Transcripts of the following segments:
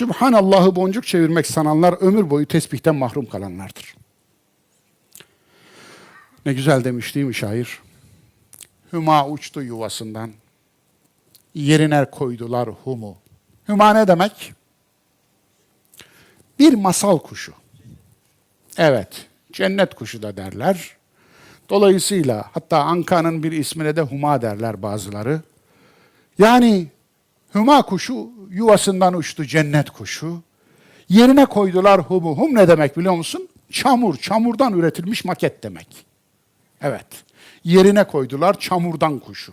Sübhanallah'ı boncuk çevirmek sananlar ömür boyu tesbihten mahrum kalanlardır. Ne güzel demiş değil mi şair? Hüma uçtu yuvasından, yerine koydular humu. Hüma ne demek? Bir masal kuşu. Evet, cennet kuşu da derler. Dolayısıyla hatta Anka'nın bir ismine de huma derler bazıları. Yani hüma kuşu yuvasından uçtu cennet kuşu. Yerine koydular humu. Hum ne demek biliyor musun? Çamur, çamurdan üretilmiş maket demek. Evet. Yerine koydular çamurdan kuşu.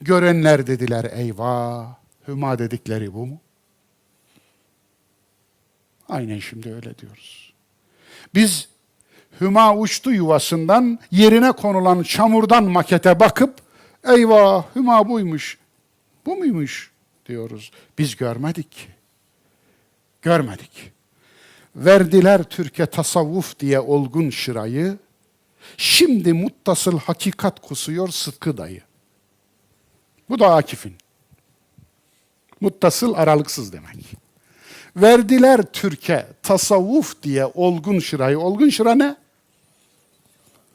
Görenler dediler eyvah, hüma dedikleri bu mu? Aynen şimdi öyle diyoruz. Biz hüma uçtu yuvasından yerine konulan çamurdan makete bakıp eyvah hüma buymuş, bu muymuş diyoruz. Biz görmedik ki. Görmedik. Verdiler Türkiye tasavvuf diye olgun şırayı, şimdi muttasıl hakikat kusuyor Sıtkı dayı. Bu da Akif'in. Muttasıl aralıksız demek. Verdiler Türkiye tasavvuf diye olgun şırayı. Olgun şıra ne?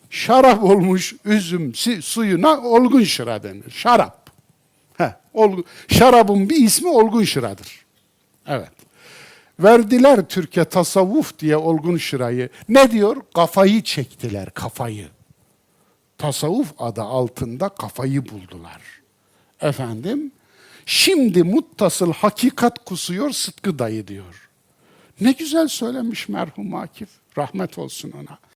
Şarap olmuş üzüm suyuna olgun şıra denir. Şarap. Heh, olgun. Şarabın bir ismi olgun şıradır. Evet. Verdiler Türkiye tasavvuf diye olgun şırayı. Ne diyor? Kafayı çektiler, kafayı. Tasavvuf adı altında kafayı buldular. Efendim, şimdi muttasıl hakikat kusuyor Sıtkı dayı diyor. Ne güzel söylemiş merhum Akif. Rahmet olsun ona.